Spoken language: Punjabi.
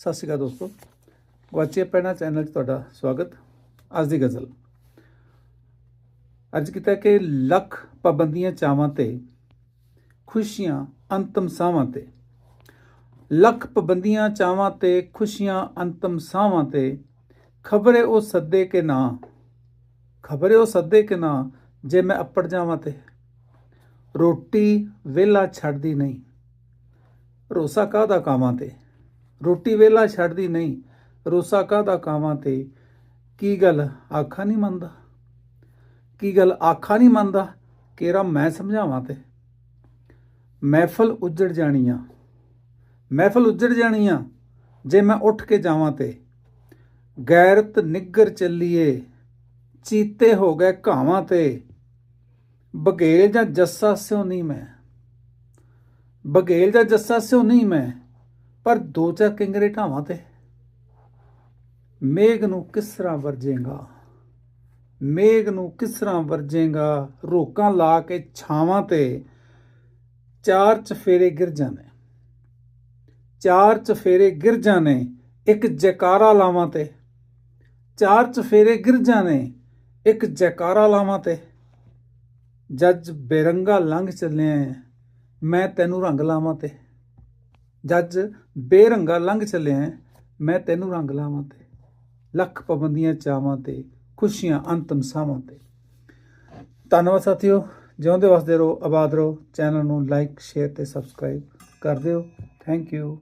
ਸਤਿ ਸ਼੍ਰੀ ਅਕਾਲ ਦੋਸਤੋ। ਗਵਾਚੇ ਪੈਣਾ ਚੈਨਲ 'ਚ ਤੁਹਾਡਾ ਸਵਾਗਤ। ਅੱਜ ਦੀ ਗਜ਼ਲ। ਅੱਜ ਕੀਤਾ ਕਿ ਲੱਖ ਪਾਬੰਦੀਆਂ ਚਾਵਾਂ ਤੇ, ਖੁਸ਼ੀਆਂ ਅੰਤਮ ਸਾਵਾਂ ਤੇ। ਲੱਖ ਪਾਬੰਦੀਆਂ ਚਾਵਾਂ ਤੇ, ਖੁਸ਼ੀਆਂ ਅੰਤਮ ਸਾਵਾਂ ਤੇ। ਖਬਰੇ ਉਹ ਸੱਦੇ ਕਿ ਨਾ। ਖਬਰੇ ਉਹ ਸੱਦੇ ਕਿ ਨਾ, ਜੇ ਮੈਂ ਅੱਪੜ ਜਾਵਾਂ ਤੇ। ਰੋਟੀ ਵੇਲਾ ਛੱਡਦੀ ਨਹੀਂ। ਰੋਸਾ ਕਾਹਦਾ ਕਾਵਾਂ ਤੇ? ਰੋਟੀ ਵੇਲਾ ਛੱਡਦੀ ਨਹੀਂ, ਰੋਸਾ ਕਾਹਦਾ ਕਾਵਾਂ ਤੇ? ਕੀ ਗੱਲ ਆਖਾ ਨਹੀਂ ਮੰਨਦਾ? ਕੀ ਗੱਲ ਆਖਾ ਨਹੀਂ ਮੰਨਦਾ? ਕੇਰਾ ਮੈਂ ਸਮਝਾਵਾਂ ਤੇ? ਮਹਿਫਲ ਉੱਜੜ ਜਾਣੀਆਂ ਮਹਿਫਲ ਉੱਜੜ ਜਾਣੀਆਂ ਜੇ ਮੈਂ ਉੱਠ ਕੇ ਜਾਵਾਂ ਤੇ। ਗੈਰਤ ਨਿੱਗਰ ਚੱਲੀਏ, ਚੀਤੇ ਹੋ ਗਏ ਘਾਵਾਂ ਤੇ। ਬਗੇਲ ਜਾਂ ਜੱਸਾ ਸਿਓ ਨਹੀਂ ਮੈਂ। ਬਗੇਲ ਜਾਂ ਜੱਸਾ ਸਿਉ ਨਹੀਂ ਮੈਂ। ਪਰ ਦੋ ਚਾਰ ਕਿੰਗਰੇ ਢਾਵਾਂ ਤੇ? ਮੇਘ ਨੂੰ ਕਿਸ ਤਰ੍ਹਾਂ ਵਰਜੇਗਾ? ਮੇਘ ਨੂੰ ਕਿਸ ਤਰ੍ਹਾਂ ਵਰਜੇਗਾ? ਰੋਕਾਂ ਲਾ ਕੇ ਛਾਵਾਂ ਤੇ ਚਾਰ ਚਫੇਰੇ ਗਿਰ ਜਾਣੇ। ਚਾਰ ਚਫੇਰੇ ਗਿਰ ਜਾਣੇ ਇੱਕ ਜੈਕਾਰਾ ਲਾਵਾਂ ਤੇ। ਚਾਰ ਚਫੇਰੇ ਗਿਰ ਜਾਣੇ ਇੱਕ ਜੈਕਾਰਾ ਲਾਵਾਂ ਤੇ। ਜੱਜ ਬੇਰੰਗਾ ਲੰਘ ਚੱਲਿਆ ਏਂ, ਮੈਂ ਤੈਨੂੰ ਰੰਗ ਲਾਵਾਂ ਤੇ। ਜੱਜ ਬੇਰੰਗਾ ਲੰਘ ਚੱਲਿਆ ਏਂ, ਮੈਂ ਤੈਨੂੰ ਰੰਗ ਲਾਵਾਂ ਤੇ ਲੱਖ ਪਾਬੰਦੀਆਂ ਚਾਵਾਂ ਤੇ ਖੁਸ਼ੀਆਂ ਅੰਤਮ ਸਾਵਾਂ ਤੇ। ਧੰਨਵਾਦ ਸਾਥੀਓ ਜਿਉਂਦੇ ਵਸਦੇ ਰਹੋ ਆਬਾਦ ਰਹੋ। ਚੈਨਲ ਨੂੰ ਲਾਈਕ ਸ਼ੇਅਰ ਤੇ ਸਬਸਕ੍ਰਾਈਬ ਕਰ ਦਿਓ। Thank you.